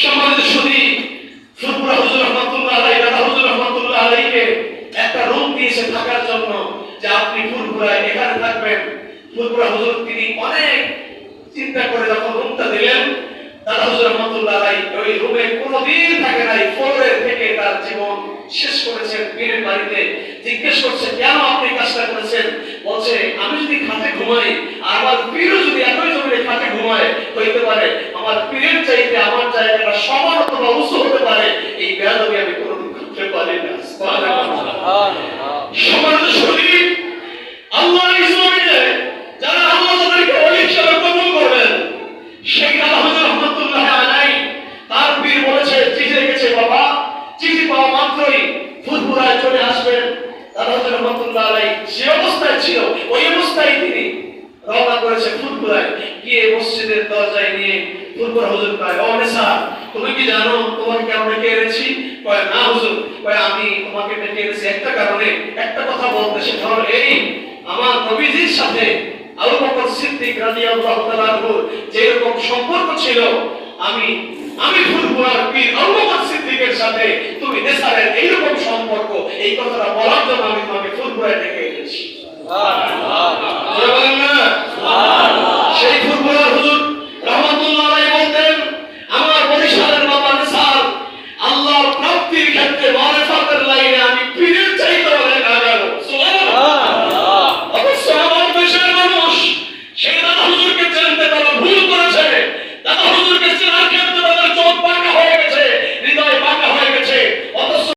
সমাজ শুধু ফুরফুরা হুজুর রহমতুল্লাহ আলাই দাদা হুজুর রহমতুল্লাহ আলাইকে একটা রুম দিয়েছে থাকার জন্য যে আপনি ফুরফুরায় এখানে থাকবেন। ফুরফুরা হুজুর তিনি অনেক চিন্তা করে যখন রুমটা দিলেন দাদা হুজুর রহমতুল্লাহ আলাই ওই রুমে কোনোদিন থাকে নাই, ফ্লোরের থেকে তার জীবন শেষ করেছেন পীরের বাড়িতে। জিজ্ঞেস করছে, কেন আপনি কাজটা করেছেন? বলছে, আমি যদি খাটে ঘুমাই, আর আমার পীরও যদি একই জমিনে খাটে ঘুমায়, হইতে পারে, আমার পীরের চাইতে আমার সুবহানাল্লাহ। শরীর আল্লাহ চলে আসবেন আল্লাহ রহমতুল্লাহ আলাই যে অবস্থায় ছিল ওই অবস্থায় তিনি রওনা করেছে ফুরফুরায় গিয়ে মসজিদের দরজায় নিয়ে ফুরফুরা হুজুর ও নেশা তুমি কি জানো তোমাকে কেন ডেকে এনেছি কয়, না, হুজুর। কয়, আমি তোমাকে ডেকে এনেছি একটা কারণে। একটা কথা বলতে সেটা হলো এই আমার নবীজির সাথে আবু বকর সিদ্দিক রাদিয়াল্লাহু তাআলা আনহু যেরকম সম্পর্ক ছিল, আমি আমি ফুরফুরার পীর আবু বকর সিদ্দিকের সাথে তুমি নেসারের এইরকম সম্পর্ক। এই কথাটা ভক্তির ক্ষেত্রে মানুষের